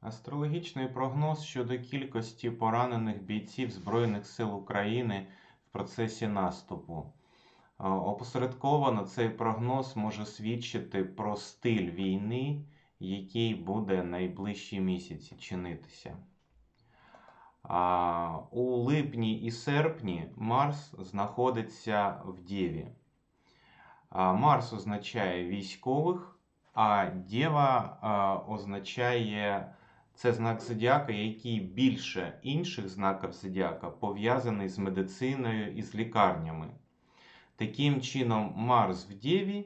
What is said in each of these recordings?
Астрологічний прогноз щодо кількості поранених бійців Збройних сил України в процесі наступу. Е, Опосередковано цей прогноз може свідчити про стиль війни, який буде найближчі місяці чинитися. У липні і серпні Марс знаходиться в Дєві. Марс означає військових, а Дєва а, означає це знак зодіака, який більше інших знаків зодіака пов'язаний з медициною і з лікарнями. Таким чином, Марс в Дєві,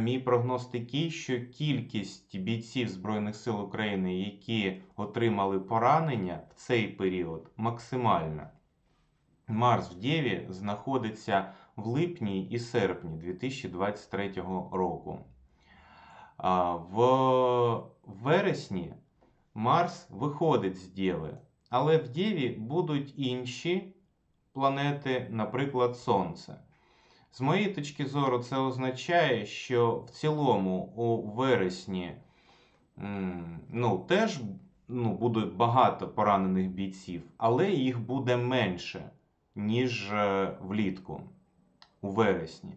мій прогноз такий, що кількість бійців Збройних сил України, які отримали поранення в цей період, максимальна. Марс в Дєві знаходиться в липні і серпні 2023 року. В вересні Марс виходить з Дєви, але в Дєві будуть інші планети, наприклад, Сонце. З моєї точки зору, це означає, що в цілому у вересні ну, теж ну, буде багато поранених бійців, але їх буде менше, ніж е, влітку у вересні.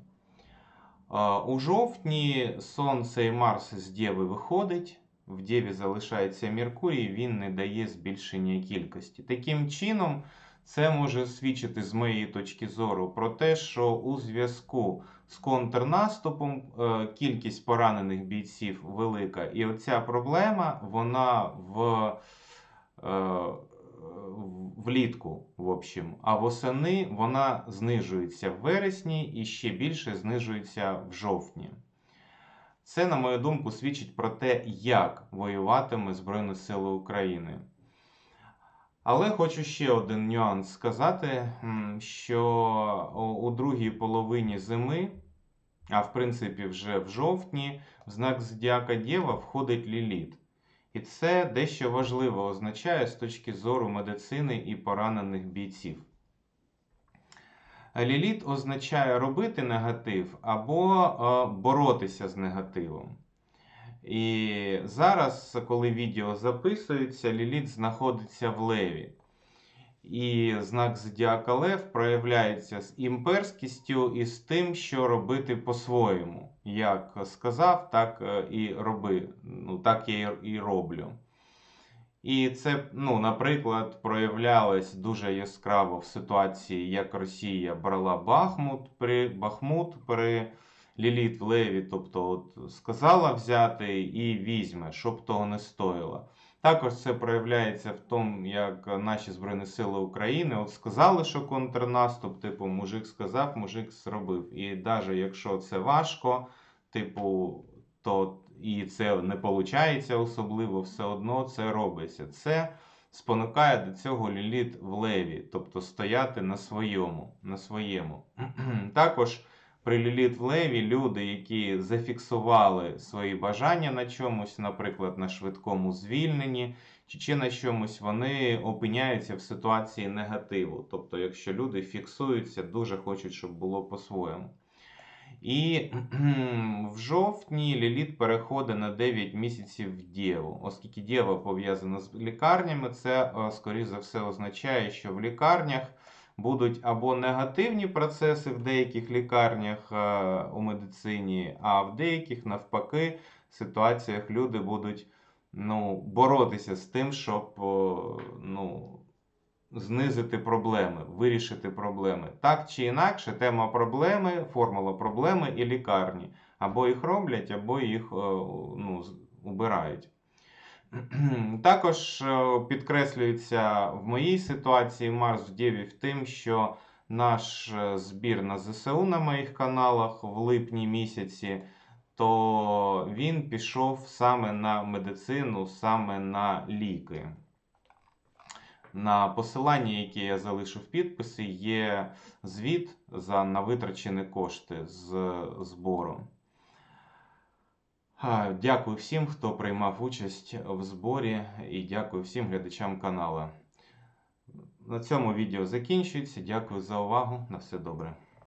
У жовтні Сонце і Марс з Дєви виходить. В Дєві залишається Меркурій, він не дає збільшення кількості. Таким чином, це може свідчити з моєї точки зору про те, що у зв'язку з контрнаступом е, кількість поранених бійців велика. І оця проблема, вона в е, влітку, в общем, а восени вона знижується в вересні і ще більше знижується в жовтні. Це, на мою думку, свідчить про те, як воюватиме Збройні Сили України. Але хочу ще один нюанс сказати, що у другій половині зими, а в принципі вже в жовтні, в знак Зодіака Дєва входить ліліт. І це дещо важливо означає з точки зору медицини і поранених бійців. Ліліт означає робити негатив або боротися з негативом. І зараз, коли відео записується, Ліліт знаходиться в леві. І знак Зодіака Лев проявляється з імперськістю і з тим, що робити по-своєму. Як сказав, так е, і роби. Ну, так я і роблю. І це, ну, наприклад, проявлялось дуже яскраво в ситуації, як Росія брала Бахмут при Бахмут при Ліліт в Леві, тобто от сказала взяти і візьме, щоб того не стоїло. Також це проявляється в тому, як наші Збройні Сили України от сказали, що контрнаступ, типу, мужик сказав, мужик зробив. І навіть якщо це важко, типу, то і це не виходить особливо, все одно це робиться. Це спонукає до цього ліліт в леві, тобто стояти на своєму. на своєму. Також при ліліт в леві люди, які зафіксували свої бажання на чомусь, наприклад, на швидкому звільненні, чи, чи на чомусь, вони опиняються в ситуації негативу. Тобто, якщо люди фіксуються, дуже хочуть, щоб було по-своєму. І в жовтні ліліт переходить на 9 місяців в Дєву. Оскільки Дєва пов'язана з лікарнями, це, е, скоріш за все, означає, що в лікарнях будуть або негативні процеси в деяких лікарнях е, у медицині, а в деяких, навпаки, ситуаціях люди будуть ну, боротися з тим, щоб ну, знизити проблеми, вирішити проблеми. Так чи інакше, тема проблеми, формула проблеми і лікарні. Або їх роблять, або їх е, ну, убирають. Також е, підкреслюється в моїй ситуації Марс в Дєві в тим, що наш е, збір на ЗСУ на моїх каналах в липні місяці, то він пішов саме на медицину, саме на ліки. На посиланні, яке я залишу в підписі, є звіт за на витрачені кошти з збору. Дякую всім, хто приймав участь в зборі, і дякую всім глядачам каналу. На цьому відео закінчується. Дякую за увагу. На все добре.